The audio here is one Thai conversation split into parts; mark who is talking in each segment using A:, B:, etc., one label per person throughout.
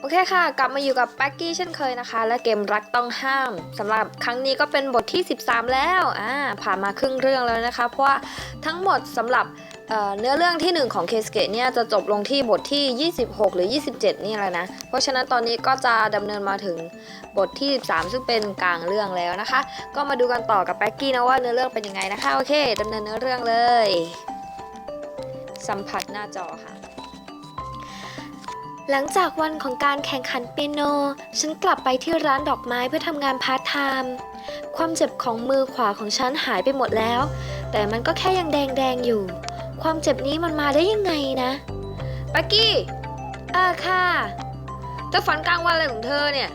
A: โอเคค่ะ กลับมาอยู่กับแป๊กกี้เช่นเคยนะคะ และเกมรักต้องห้ามสำหรับครั้งนี้ก็เป็นบทที่ 13 แล้วอ่าผ่านมาครึ่งเรื่องแล้วนะคะ เพราะว่าทั้งหมดสำหรับเเนื้อเรื่องที่ 1 ของเคสเกตเนี่ยจะจบลงที่บทที่ 26 หรือ 27 นี่แหละนะ เพราะฉะนั้นตอนนี้ก็จะดำเนินมาถึงบทที่ 13 ซึ่งเป็นกลางเรื่องแล้วนะคะ ก็มาดูกันต่อกับแป๊กกี้นะว่าเนื้อเรื่องเป็นยังไงนะคะ โอเคดำเนินเนื้อเรื่องเลย สัมผัสหน้าจอค่ะ หลังจากวันของการแข่งขันเปียโน ฉันกลับไปที่ร้านดอกไม้เพื่อทำงานพาร์ทไทม์ความเจ็บของมือขวาของฉันหายไปหมดแล้ว แต่มันก็แค่ยังแดงๆอยู่ ความเจ็บนี้มันมาได้ยังไงนะปักกี้เออค่ะเธอฝันกลางวันอะไรของเธอเนี่ย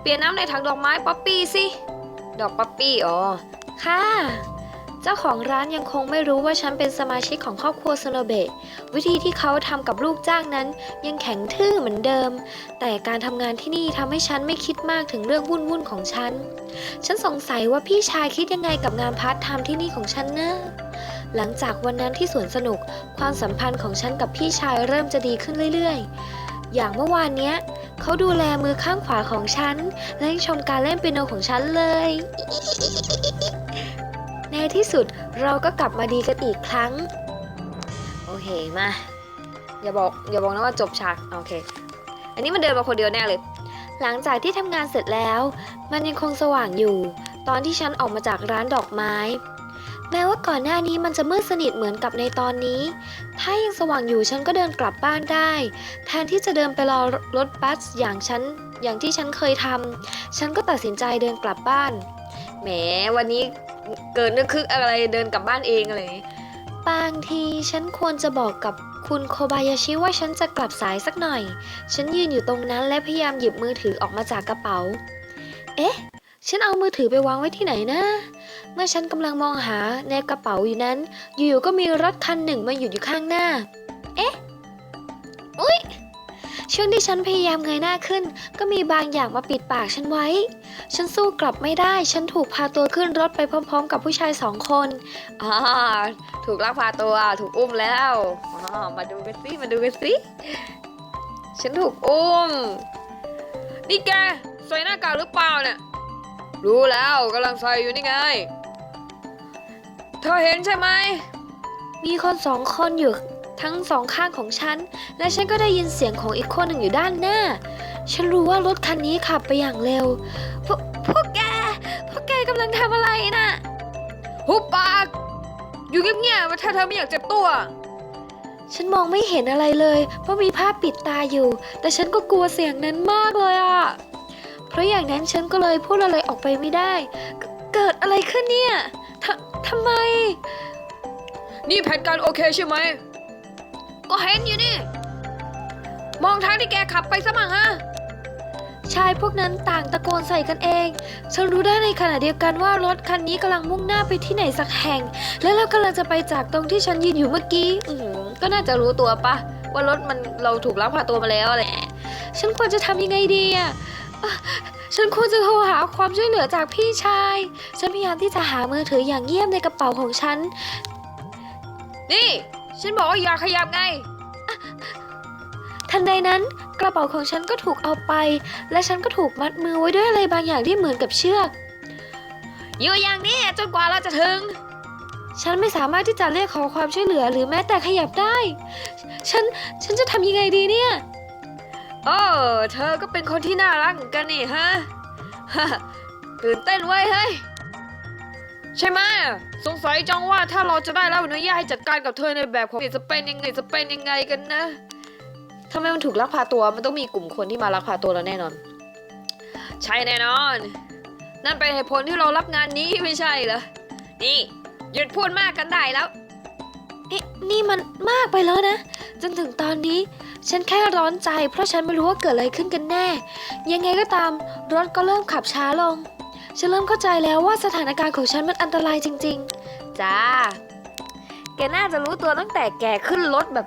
A: เปลี่ยนน้ำในถังดอกไม้ป๊อปปี้สิ ดอกป๊อปปี้อ๋อ ค่ะเจ้าของร้านยังคงไม่รู้ว่าฉันเป็นสมาชิกของครอบครัวโซโนเบะวิธีที่เขาทำกับลูกจ้างนั้น ยังแข็งทื่อเหมือนเดิม แต่การทำงานที่นี่ทำให้ฉันไม่คิดมากถึงเรื่องวุ่นวุ่นของฉัน ฉันสงสัยว่าพี่ชายคิดยังไงกับงานพาร์ทไทม์ที่นี่ของฉันนะหลังจากวันนั้นที่สวนสนุก ความสัมพันธ์ของฉันกับพี่ชายเริ่มจะดีขึ้นเรื่อยๆ อย่างเมื่อวานเนี้ย เขาดูแลมือข้างขวาของฉัน และยังชมการเล่นเปียโนของฉันเลย ในที่สุดเราก็กลับมาดีกันอีกครั้ง โอเคมา อย่าบอกอย่าบอกนะว่าจบฉากโอเค อันนี้มันเดินมาคนเดียวแน่เลย หลังจากที่ทำงานเสร็จแล้ว มันยังคงสว่างอยู่ ตอนที่ฉันออกมาจากร้านดอกไม้ แม้ว่าก่อนหน้านี้มันจะมืดสนิทเหมือนกับในตอนนี้ ถ้ายังสว่างอยู่ฉันก็เดินกลับบ้านได้ แทนที่จะเดินไปรอรถบัสอย่างฉันอย่างที่ฉันเคยทำฉันก็ตัดสินใจเดินกลับบ้าน แหมวันนี้เกิดนึกคึกอะไรเดินกลับบ้านเองอะไรบางทีฉันควรจะบอกกับคุณโคบายาชิว่าฉันจะกลับสายสักหน่อย ฉันยืนอยู่ตรงนั้นและพยายามหยิบมือถือออกมาจากกระเป๋า เอ๊ะ ฉันเอามือถือไปวางไว้ที่ไหนนะ เมื่อฉันกำลังมองหาในกระเป๋าอยู่นั้น อยู่ๆก็มีรถคันหนึ่งมาหยุดอยู่ข้างหน้า เอ๊ะ อุ๊ย ช่วงที่ฉันพยายามเงยหน้าขึ้น ก็มีบางอย่างมาปิดปากฉันไว้ ฉันสู้กลับไม่ได้ ฉันถูกพาตัวขึ้นรถไปพร้อม ๆ กับผู้ชายสองคนอ่าถูกลักพาตัว ถูกอุ้มแล้วอ่ามาดูกันสิมาดูกันสิฉันถูกอุ้ม นี่แกใส่หน้ากากหรือเปล่าเนี่ย รู้แล้วกำลังใส่อยู่นี่ไง เธอเห็นใช่ไหม มีคนสองคนอยู่ ทั้งสองข้างของฉัน และฉันก็ได้ยินเสียงของอีกคนหนึ่งอยู่ด้านหน้า ฉันรู้ว่ารถคันนี้ขับไปอย่างเร็ว พวกพวกแก พวกแกกำลังทำอะไรนะ่ะหุบปาก อยู่เงียบๆถ้าเธอไม่อยากเจ็บตัว ฉันมองไม่เห็นอะไรเลย เพราะมีผ้าปิดตาอยู่ แต่ฉันก็กลัวเสียงนั้นมากเลยอะ่ะ เพราะอย่างนั้นฉันก็เลยพูดอะไรออกไปไม่ได้ เกเกิดอะไรขึ้นเนี่ยททำไม นี่แผนการโอเคใช่ไหม ก็เห็นอยู่นี่ มองทางที่แกขับไปซะมั่งฮะชายพวกนั้นต่างตะโกนใส่กันเอง ฉันรู้ได้ในขณะเดียวกันว่ารถคันนี้กำลังมุ่งหน้าไปที่ไหนสักแห่ง และเรากำลังจะไปจากตรงที่ฉันยืนอยู่เมื่อกี้ อือหือก็น่าจะรู้ตัวปะว่ารถมันเราถูกลักพาตัวมาแล้วแหละ ฉันควรจะทำยังไงดีอะอะฉันควรจะโทรหาความช่วยเหลือจากพี่ชาย ฉันพยายามที่จะหามือถืออย่างเงียบในกระเป๋าของฉัน นี่ ฉันบอกว่าอย่าขยับไง ทันใดนั้นกระเป๋าของฉันก็ถูกเอาไป และฉันก็ถูกมัดมือไว้ด้วยอะไรบางอย่างที่เหมือนกับเชือก อยู่อย่างนี้จนกว่าเราจะถึง ฉันไม่สามารถที่จะเรียกขอความช่วยเหลือหรือแม้แต่ขยับได้ ฉันฉันจะทำยังไงดีเนี่ยโอ้เธอก็เป็นคนที่น่ารักเหมือนกันนี่ฮะฮะตื่นเต้นไว้ยเฮ้ย ใช่ไหมสงสัยจังว่าถ้าเราจะได้รับอนุญาตให้จัดการกับเธอในแบบของจะเป็นยังไงจะเป็นยังไงกันนะทำไมมันถูกลักพาตัวมันต้องมีกลุ่มคนที่มาลักพาตัวเราแน่นอน ใช่แน่นอน นั่นเป็นเหตุผลที่เรารับงานนี้ไม่ใช่เหรอนี่หยุดพูดมากกันได้แล้วเอ๊ะนี่มันมากไปแล้วนะ จนถึงตอนนี้ ฉันแค่ร้อนใจ เพราะฉันไม่รู้ว่าเกิดอะไรขึ้นกันแน่ ยังไงก็ตามรถก็เริ่มขับช้าลง ฉันเริ่มเข้าใจแล้วว่าสถานการณ์ของฉันมันอันตรายจริง ๆ จ้า แกน่าจะรู้ตัวตั้งแต่แกขึ้นรถแบบ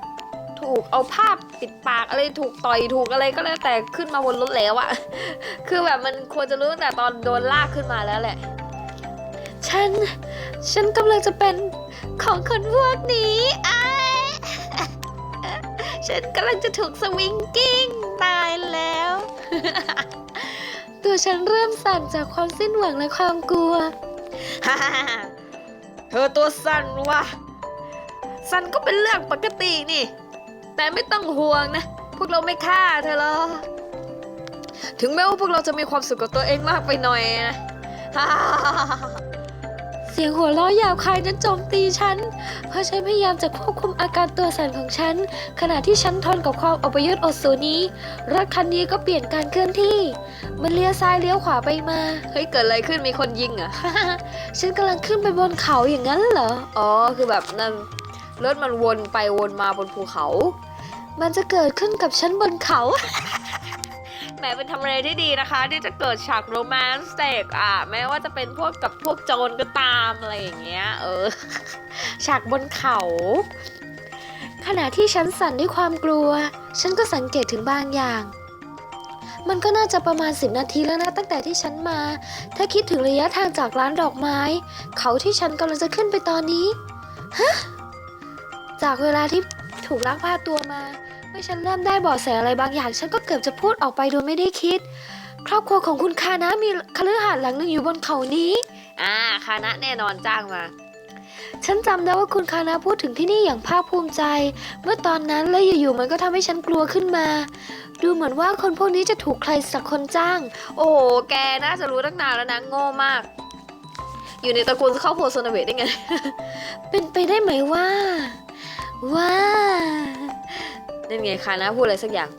A: ถูกเอาภาพปิดปากอะไรถูกต่อยถูกอะไรก็แล้วแต่ขึ้นมาบนรถแล้วอะคือแบบมันควรจะรู้ตั้งแต่ตอนโดนลากขึ้นมาแล้วแหละ ฉัน ฉันกำลังจะเป็นของคนพวกนี้อ้ายฉันกำลังจะถูกสวิงกิ้งตายแล้ ตัวฉันเริ่มสั่นจากความสิ้นหวังและความกลัว
B: ฮ่าฮ่าฮ่าเธอตัวสั่นวะสั่นก็เป็นเรื่องปกตินี่ แต่ไม่ต้องห่วงนะ พวกเราไม่ฆ่าเธอหรอกถึงแม้ว่าพวกเราจะมีความสุขกับตัวเองมากไปหน่อยนะฮ่าฮ่าฮ่าฮ่า
A: สียงหัวเราะหยาบคายนั้นโจมตีฉัน เพราะฉันพยายามจะควบคุมอาการตัวสั่นของฉัน ขณะที่ฉันทนกับความอัปยศอดสูนี้ รถคันนี้ก็เปลี่ยนการเคลื่อนที่ มันเลี้ยวซ้ายเลี้ยวขวาไปมา
B: เฮ้ย เกิดอะไรขึ้นมีคนยิงเหรอะ
A: ฉันกำลังขึ้นไปบนเขาอย่างนั้นเหรอ
B: อ๋อ คือแบบนั่นรถมันวนไปวนมาบนภูเขา
A: มันจะเกิดขึ้นกับฉันบนเขา
B: แหมเป็นทำอะไรได้ดีนะคะ ที่จะเกิดฉากโรแมนต์เซ็กอะแม้ว่าจะเป็นพวกกับพวกโจรก็ตามอะไรอย่างเงี้ยเออ
A: ฉากบนเขา ขณะที่ฉันสั่นด้วยความกลัว ฉันก็สังเกตถึงบางอย่าง มันก็น่าจะประมาณ 10 นาทีแล้วนะตั้งแต่ที่ฉันมา ถ้าคิดถึงระยะทางจากร้านดอกไม้ เขาที่ฉันกำลังจะขึ้นไปตอนนี้ฮะจากเวลาที่ถูกลักพาตัวมา เมื่อฉันเริ่มได้เบาะแสอะไรบางอย่าง ฉันก็เกือบจะพูดออกไปโดยไม่ได้คิด ครอบครัวของคุณคานะมีคฤหาสน์หลังหนึ่งอยู่บนเขานี้
B: อ่าคานะแน่นอนจ้างมา
A: ฉันจำได้ว่าคุณคานาพูดถึงที่นี่อย่างภาคภูมิใจ เมื่อตอนนั้นและอยู่ๆมันก็ทำให้ฉันกลัวขึ้นมา ดูเหมือนว่าคนพวกนี้จะถูกใครสักคนจ้าง
B: โอ้โหแกน่าจะรู้ตั้งนานแล้วนะโง่มาก อยู่ในตระกูลครอบครัวโซนาเวตได้ไง
A: เป็นไปได้ไหมว่า ว่า
B: นั่นไงคานะพูดอะไรสักอย่าง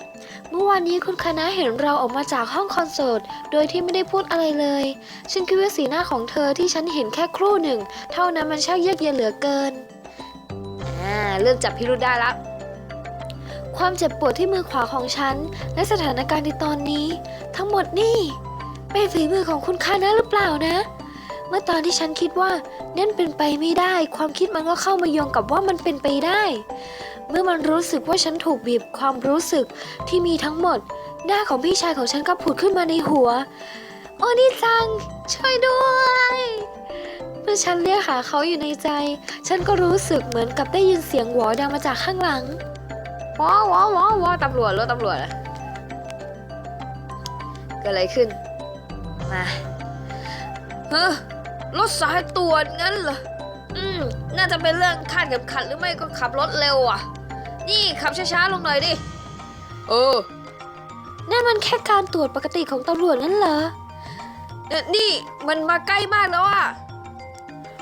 A: เมื่อวานนี้คุณคานาเห็นเราออกมาจากห้องคอนเสิร์ตโดยที่ไม่ได้พูดอะไรเลย ฉันคิดว่าสีหน้าของเธอที่ฉันเห็นแค่ครู่หนึ่ง เท่านั้นมันช่างเยือกเย็นเหลือเกิน
B: อ่าเริ่มจับพิรุธได้ละ
A: ความเจ็บปวดที่มือขวาของฉัน และสถานการณ์ในตอนนี้ ทั้งหมดนี่เป็นฝีมือของคุณคานะหรือเปล่านะ เมื่อตอนที่ฉันคิดว่านั่นเป็นไปไม่ได้ ความคิดมันก็เข้ามาโยงกับว่ามันเป็นไปได้ เมื่อมันรู้สึกว่าฉันถูกบีบความรู้สึกที่มีทั้งหมด หน้าของพี่ชายของฉันก็ผุดขึ้นมาในหัว โอ้นี่จัง ช่วยด้วยเมื่อฉันเรียกหาเขาอยู่ในใจ ฉันก็รู้สึกเหมือนกับได้ยินเสียงหวอดังมาจากข้างหลัง
B: ว้าวว้าวว้าวว้าวตำรวจรถตำรวจเกิดอะไรขึ้น มาเฮ้อรถสายตรวจงั้นเหรอ อืม น่าจะเป็นเรื่องคาดเข็มขัดหรือไม่ก็ขับรถเร็วอะ นี่ขับช้าๆลงหน่อยดิ เออ
A: นั่นมันแค่การตรวจปกติของตำรวจนั่นเหรอ
B: เอ่อนี่มันมาใกล้มากแล้วอะ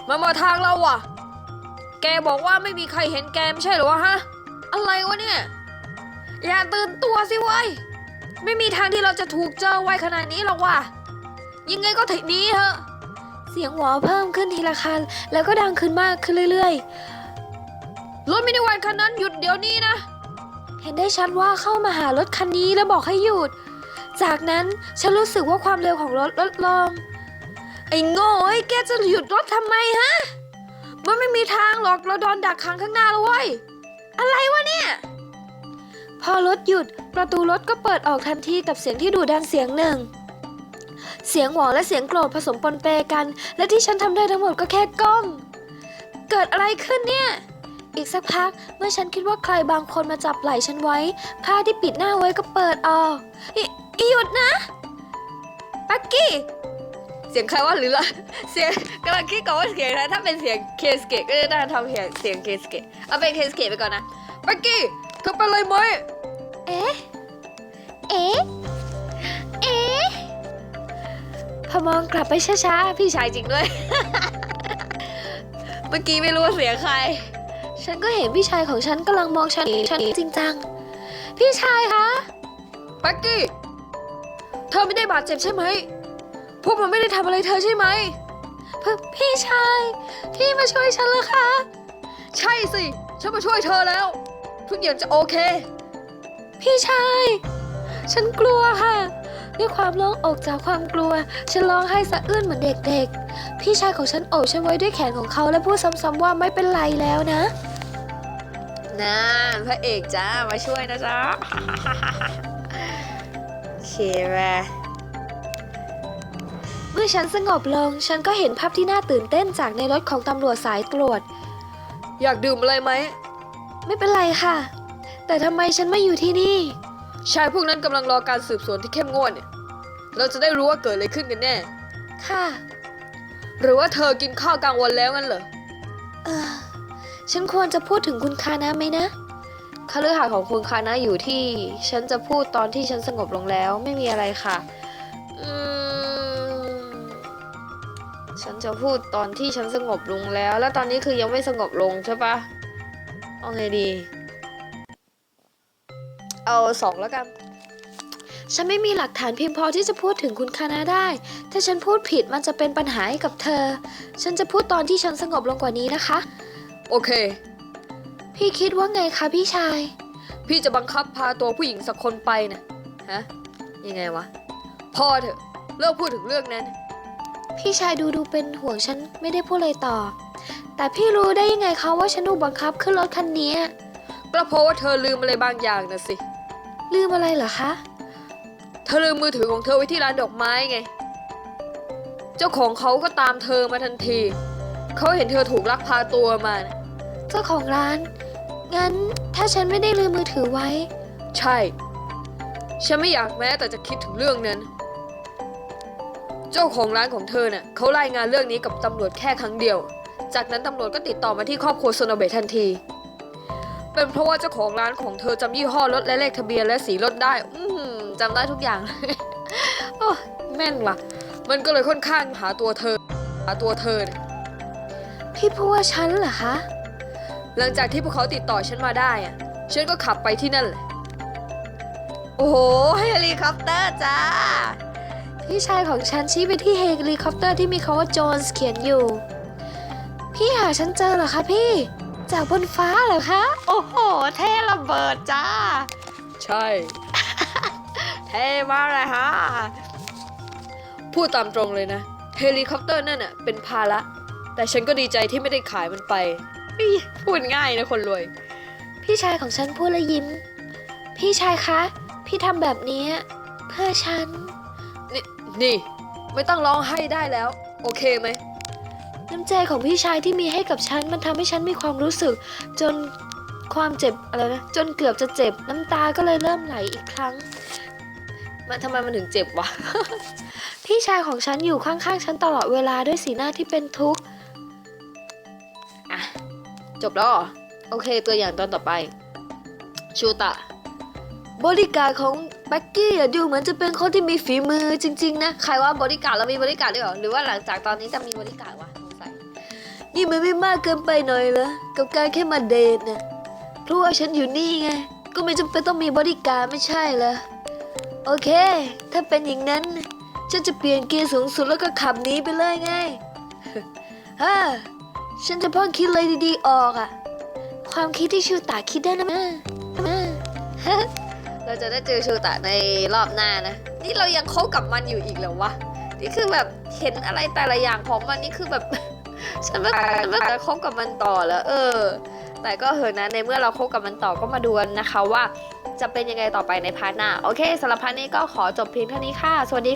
B: มันมาทางเราอะแกบอกว่าไม่มีใครเห็นแกไม่ใช่เหรอวะฮะ อะไรวะเนี่ย อย่าตื่นตัวสิเว้ย ไม่มีทางที่เราจะถูกเจอไวขนาดนี้หรอกว่ะ ยังไงก็ถึงนี้เถอะ
A: เสียงหวอเพิ่มขึ้นทีละคัน แล้วก็ดังขึ้นมากขึ้นเรื่อย
B: รถมินิวันคันนั้นหยุดเดี๋ยวนี้นะ
A: เห็นได้ชัดว่าเข้ามาหารถคันนี้แล้วบอกให้หยุด จากนั้นฉันรู้สึกว่าความเร็วของรถลดลง
B: ไอ้โง่เอ้แกจะหยุดรถทำไมฮะ มันไม่มีทางหรอกเราโดนดักขังข้างหน้าแล้วเว้ย อะไรวะเนี่ย
A: พอรถหยุดประตูรถก็เปิดออกทันทีกับเสียงที่ดุดันเสียงหนึ่งเสียงหวอและเสียงโกรธผสมปนเปกัน และที่ฉันทำได้ทั้งหมดก็แค่ก้ม เกิดอะไรขึ้นเนี่ย อีกสักพักเมื่อฉันคิดว่าใครบางคนมาจับไหล่ฉันไว้ ผ้าที่ปิดหน้าไว้ก็เปิดออกอิอิหยุดนะ
B: ปักกี้ เสียงใครวะหรือละเสียงกำลังคิดก่อนว่าเสียงอะไรถ้าเป็นเสียงเคสเกตก็จะน่าทำเสียงเสียงเคสเกตเอาเป็นเคสเกตไปก่อนนะปักกี้เธอเป็นอะไรไหม
A: เอ๊ะเอ๊ะเอ๊ะพอมองกลับไปช้าๆพี่
B: พี่ชายจริงด้วย เมื่อกี้ไม่รู้ว่าเสียงใคร
A: ฉันก็เห็นพี่ชายของฉันกำลังมองฉันฉันจริงจัง พี่ชายคะ
B: ปักกี้ เธอไม่ได้บาดเจ็บใช่ไหม พวกมันไม่ได้ทำอะไรเธอใช่ไหม
A: พพี่ชาย พี่มาช่วยฉันแล้วคะ
B: ใช่สิ ฉันมาช่วยเธอแล้ว ทุกอย่างจะโอเค
A: พี่ชาย ฉันกลัวค่ะ ด้วยความโล่งอกจากความกลัว ฉันร้องไห้สะอื้นเหมือนเด็กๆ พี่ชายของฉันโอบฉันไว้ด้วยแขนของเขาและพูดซ้ำๆว่าไม่เป็นไรแล้วนะ
B: น่าพระเอกจ้ามาช่วยนะจ๊ะโอเคแม่
A: เมื่อฉันสงบลง ฉันก็เห็นภาพที่น่าตื่นเต้นจากในรถของตำรวจสายตรวจ
B: อยากดื่มอะไรไหม
A: ไม่เป็นไรค่ะ แต่ทำไมฉันไม่อยู่ที่นี่
B: ชายพวกนั้นกำลังรอการสืบสวนที่เข้มงวดเนี่ยเราจะได้รู้ว่าเกิดอะไรขึ้นกันแน่
A: ค่ะ
B: หรือว่าเธอกินข้าวกลางวันแล้วงั้นเหรอ
A: เออ ฉันควรจะพูดถึงคุณคานะไหมนะคฤหาสน์ของคุณคานะอยู่ที่ ฉันจะพูดตอนที่ฉันสงบลงแล้วไม่มีอะไรค่ะฉันจะพูดตอนที่ฉันสงบลงแล้ว แล้วตอนนี้คือยังไม่สงบลงใช่ปะเอาไงดี เอาสองแล้วกัน ฉันไม่มีหลักฐานเพียงพอที่จะพูดถึงคุณคานาได้ ถ้าฉันพูดผิดมันจะเป็นปัญหาให้กับเธอ ฉันจะพูดตอนที่ฉันสงบลงกว่านี้นะคะ
B: โอเค
A: พี่คิดว่าไงคะพี่ชาย
B: พี่จะบังคับพาตัวผู้หญิงสักคนไปนะฮะ ยังไงวะ พอเถอะ เลิกพูดถึงเรื่องนั้น
A: พี่ชายดูดูเป็นห่วงฉันไม่ได้พูดเลยต่อ แต่พี่รู้ได้ยังไงคะว่าฉันถูกบังคับขึ้นรถคันนี้
B: ก็เพราะว่าเธอลืมอะไรบางอย่างนะสิ
A: ลืมอะไรเหรอคะ
B: เธอลืมมือถือของเธอไว้ที่ร้านดอกไม้ไง เจ้าของเขาก็ตามเธอมาทันที เขาเห็นเธอถูกลักพาตัวมานะ
A: เจ้าของร้าน งั้นถ้าฉันไม่ได้ลืมมือถือไว้
B: ใช่ ฉันไม่อยากแม้แต่จะคิดถึงเรื่องนั้น เจ้าของร้านของเธอน่ะเขารายงานเรื่องนี้กับตำรวจแค่ครั้งเดียว จากนั้นตำรวจก็ติดต่อมาที่ครอบครัวโซโนเบะทันที เป็นเพราะว่าเจ้าของร้านของเธอจำยี่ห้อรถและเลขทะเบียนและสีรถได้ อืมจำได้ทุกอย่าง โอ้แม่นว่ะ มันก็เลยค่อนข้างหาตัวเธอ หาตัวเธอน่ะ
A: พี่พูดว่าฉันเหรอคะ
B: หลังจากที่พวกเขาติดต่อฉันมาได้อะฉันก็ขับไปที่นั่นแหละ โอ้โหเฮลิคอปเตอร์จ้า
A: พี่ชายของฉันชี้ไปที่เฮลิคอปเตอร์ที่มีคำว่าโจนส์เขียนอยู่ พี่หาฉันเจอเหรอคะพี่ จากบนฟ้าเหรอคะ โอ้โห เท่ระเบิดจ้า
B: ใช่ เท่มากเลยฮะ พูดตามตรงเลยนะ เฮลิคอปเตอร์นั่นน่ะเป็นภาระ แต่ฉันก็ดีใจที่ไม่ได้ขายมันไป อี้พูดง่ายนะคนรวย
A: พี่ชายของฉันพูดและยิ้ม พี่ชายคะ พี่ทำแบบนี้ เพื่อฉัน
B: นี่นี่ ไม่ต้องร้องไห้ได้แล้ว โอเคไหม
A: น้ำใจของพี่ชายที่มีให้กับฉัน มันทำให้ฉันมีความรู้สึก จนความเจ็บอะไรนะจนเกือบจะเจ็บน้ำตาก็เลยเริ่มไหลอีกครั้ง
B: มันทำไมมันถึงเจ็บวะ
A: พี่ชายของฉันอยู่ข้างๆฉันตลอดเวลาด้วยสีหน้าที่เป็นทุกข์
B: อะ จบแล้วโอเคตัวอย่างตอนต่อไป ชูตะ บริการของแบ็กกี้ดูเหมือนจะเป็นคนที่มีฝีมือจริงๆนะ ใครว่าบริการเรามีบริการดด้วยหรอ หรือว่าหลังจากตอนนี้จะมีบริการวะสงสัย นี่มันไม่มากเกินไปหน่อยเหรอ กับการแค่มาเดทนะเพราะว่าฉันอยู่นี่ไง ก็ไม่จำเป็นต้องมีบริการไม่ใช่เหรอ โอเค ถ้าเป็นอย่างนั้น ฉันจะเปลี่ยนเกียร์สูงสุดแล้วก็ขับหนีไปเลยไงฮ่า ฉันจะเพิ่งคิดเลยดีๆออกอะ
A: ความคิดที่ชิวตาคิดได้นะแม่
B: เราจะได้เจอชูตะในรอบหน้านะ นี่เรายังคบกับมันอยู่อีกเหรอวะ นี่คือแบบเห็นอะไรแต่ละอย่างของมันนี่คือแบบ ฉันไม่ฉันไม่จะคบกับมันต่อแล้ว เออ แต่ก็เหอะนะในเมื่อเราคบกับมันต่อก็มาดูกันนะคะว่า จะเป็นยังไงต่อไปในพาร์ทหน้า โอเคสำหรับพาร์ทนี้ก็ขอจบเพียงเท่านี้ค่ะ สวัสดี